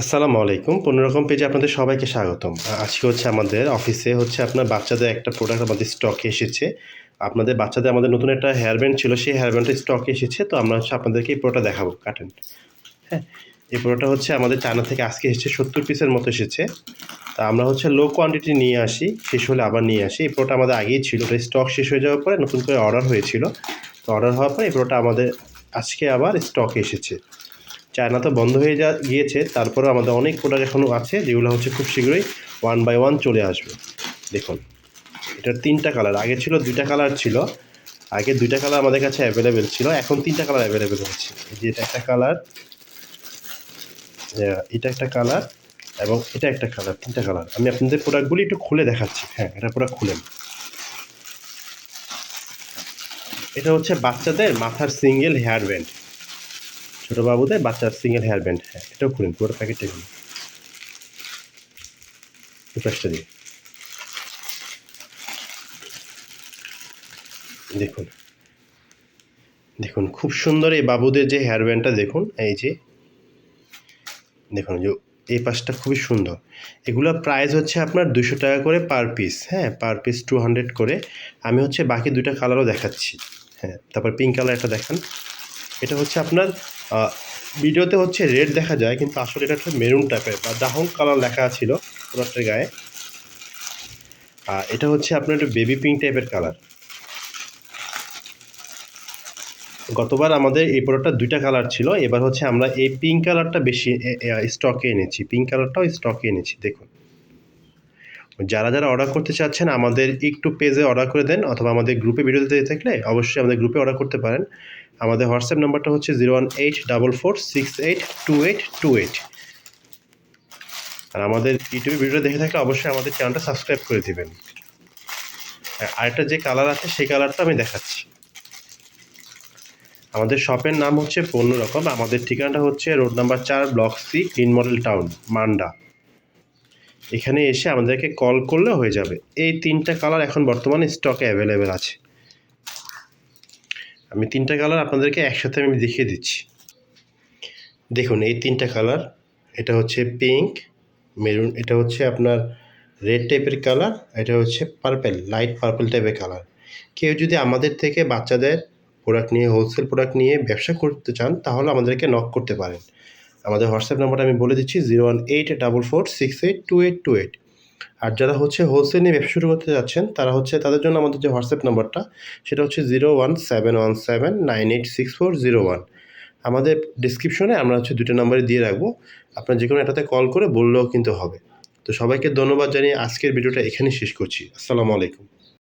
আসসালামু আলাইকুম। পনেরকম পেজে আপনাদের সবাইকে স্বাগতম। আজকে হচ্ছে আমাদের অফিসে হচ্ছে আপনার বাচ্চাদের একটা প্রোডাক্ট আমাদের স্টকে এসেছে। আপনাদের বাচ্চাদের আমাদের নতুন একটা হেয়ার ব্যান্ড ছিল, সেই হেয়ার ব্যান্ডটা স্টকে এসেছে। তো আমরা হচ্ছে আপনাদেরকে এই প্রোডাক্ট দেখাবো, কাটেন। হ্যাঁ এই প্রোডাক্টটা হচ্ছে আমাদের চায়না থেকে আজকে এসেছে, সত্তর পিসের মতো এসেছে। তা আমরা হচ্ছে লো কোয়ান্টিটি নিয়ে আসি, শেষ হলে আবার নিয়ে আসি। এই প্রোডাক্ট আমাদের আগেই ছিল ওটা স্টক শেষ হয়ে যাওয়ার পরে নতুন করে অর্ডার হয়েছিল। তো অর্ডার হওয়ার পরে এই প্রোডাক্টটা আমাদের আজকে আবার স্টকে এসেছে। চায়না তো বন্ধ হয়ে যা, গিয়েছে তারপরে আমাদের অনেক প্রোডাক্ট এখনও আছে, যেগুলো হচ্ছে খুব শীঘ্রই ওয়ান বাই ওয়ান চলে আসবে। দেখুন, এটার তিনটা কালার আগে ছিল দুইটা কালার ছিল, আগে দুইটা কালার আমাদের কাছে অ্যাভেলেবেল ছিল, এখন তিনটা কালার অ্যাভেলেবেল হচ্ছে যে এটা একটা কালার এটা একটা কালার এবং এটা একটা কালার তিনটা কালার আমি আপনাদের প্রোডাক্টগুলি একটু খুলে দেখাচ্ছি হ্যাঁ এটা পুরো খুলেন। এটা হচ্ছে বাচ্চাদের মাথার সিঙ্গেল হেয়ার ব্যান্ড ছোটো বাবুদের বাচ্চার সিঙ্গেল হেয়ার ব্যান্ড হ্যাঁ এটাও খুলেন, পুরো প্যাকেটটা খুলুন। পাশটা দিন। দেখুন দেখুন, খুব সুন্দর এই বাবুদের যে হেয়ার ব্যান্ডটা দেখুন, এই যে, দেখুন যে, এই পাশটা খুবই সুন্দর। এগুলো প্রাইস হচ্ছে আপনার দুশো টাকা করে পার পিস হ্যাঁ পার পিস টু হান্ড্রেড করে। আমি হচ্ছে বাকি দুইটা কালারও দেখাচ্ছি হ্যাঁ তারপর পিঙ্ক কালার একটা দেখান। এটা হচ্ছে আপনার ভিডিওতে হচ্ছে রেড দেখা যায়, কিন্তু আসলে এটা হচ্ছে মেরুন টাইপের, বা দাহং কালার লেখা ছিল প্রোডাক্টের গায়ে। আর এটা হচ্ছে আপনার একটু বেবি পিঙ্ক টাইপের কালার। গতবার আমাদের এই প্রোডাক্টটা দুইটা কালার ছিল, এবার হচ্ছে আমরা এই পিঙ্ক কালারটা বেশি স্টকে এনেছি। পিঙ্ক কালারটাও স্টকে এনেছি, দেখুন। যারা যারা অর্ডার করতে চাচ্ছেন, আমাদের একটু পেজে অর্ডার করে দেন অথবা আমাদের গ্রুপে ভিডিও দিতে থাকলে অবশ্যই আমাদের গ্রুপে অর্ডার করতে পারেন। আমাদের হোয়াটসঅ্যাপ নাম্বারটা হচ্ছে zero one eight double four six eight two eight two eight আর আমাদের ইউটিউবে ভিডিও দেখে থাকলে অবশ্যই আমাদের চ্যানেলটা সাবস্ক্রাইব করে দিবেন। আর আরেকটা যে কালার আছে, সেই কালারটা আমি দেখাচ্ছি। আমাদের শপের নাম হচ্ছে পণ্য রকম আমাদের ঠিকানাটা হচ্ছে রোড নাম্বার চার block C green model town Manda. এখানে এসে আমাদেরকে কল করলে হয়ে যাবে। এই তিনটা কালার এখন বর্তমানে স্টকে অ্যাভেলেবেল আছে। আমি তিনটা কালার আপনাদেরকে একসাথে আমি দেখিয়ে দিচ্ছি। দেখুন, এই তিনটা কালার এটা হচ্ছে পিঙ্ক মেরুন এটা হচ্ছে আপনার রেড টাইপের কালার এটা হচ্ছে পার্পেল লাইট পার্পেল টাইপের কালার কেউ যদি আমাদের থেকে বাচ্চাদের প্রোডাক্ট নিয়ে হোলসেল প্রোডাক্ট নিয়ে ব্যবসা করতে চান, তাহলে আমাদেরকে নক করতে পারেন। আমাদের হোয়াটসঅ্যাপ নাম্বারটা আমি বলে দিচ্ছি zero one eight double four six eight two eight two eight আর যারা হচ্ছে হোলসেল নিয়ে ব্যবসা শুরু করতে যাচ্ছেন, তারা হচ্ছে তাদের জন্য আমাদের যে হোয়াটসঅ্যাপ নাম্বারটা, সেটা হচ্ছে zero one seven one seven nine eight six four zero one আমাদের ডিসক্রিপশনে আমরা হচ্ছে দুটো নাম্বারে দিয়ে রাখব। আপনার যে কোনো একটাতে কল করে বললেও কিন্তু হবে। তো সবাইকে ধন্যবাদ জানিয়ে আজকের ভিডিওটা এখানেই শেষ করছি। আসসালামু আলাইকুম।